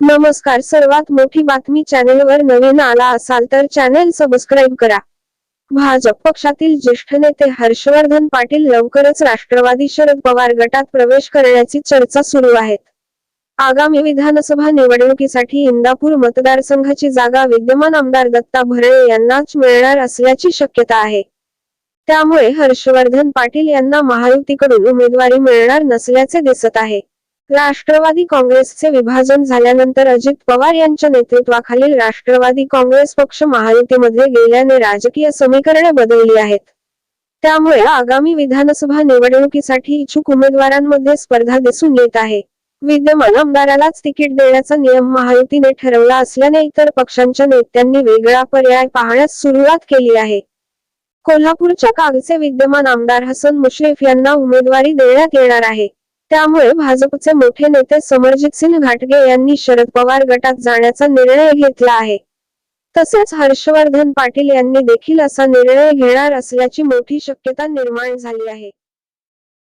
नमस्कार सर्वात मोठी बातमी चॅनेलवर नवीन आला असाल तर चॅनेल सबस्क्राईब करा. भाजप पक्षातील ज्येष्ठ नेते हर्षवर्धन पाटील लवकरच राष्ट्रवादी शरद पवार गटात प्रवेश करण्याची चर्चा सुरू आहेत. आगामी विधानसभा निवडणुकीसाठी इंदापूर मतदारसंघाची जागा विद्यमान आमदार दत्ता भरणे यांनाच मिळणार असल्याची शक्यता आहे. त्यामुळे हर्षवर्धन पाटील यांना महायुतीकडून उमेदवारी मिळणार नसल्याचे दिसत आहे. राष्ट्रवादी काँग्रेसचे विभाजन झाल्यानंतर अजित पवार यांच्या नेतृत्वाखालील राष्ट्रवादी काँग्रेस पक्ष महायुतीमध्ये गेल्याने राजकीय समीकरणे बदलली आहेत. त्यामुळे आगामी विधानसभा निवडणुकीसाठी इच्छुक उमेदवारांमध्ये स्पर्धा दिसून येत आहे. विद्यमान आमदारालाच तिकीट देण्याचा नियम महायुतीने ठरवला असल्याने इतर पक्षांच्या नेत्यांनी वेगळा पर्याय पाहण्यास सुरुवात केली आहे. कोल्हापूरच्या कागचे विद्यमान आमदार हसन मुश्रीफ यांना उमेदवारी देण्यात येणार आहे. त्यामुळे भाजपचे मोठे नेते समरजित सिंह घाटगे यांनी शरद पवार गटात जाण्याचा निर्णय घेतला आहे. तसेच हर्षवर्धन पाटील यांनी देखील असा निर्णय घेणार असल्याची मोठी शक्यता निर्माण झाली आहे.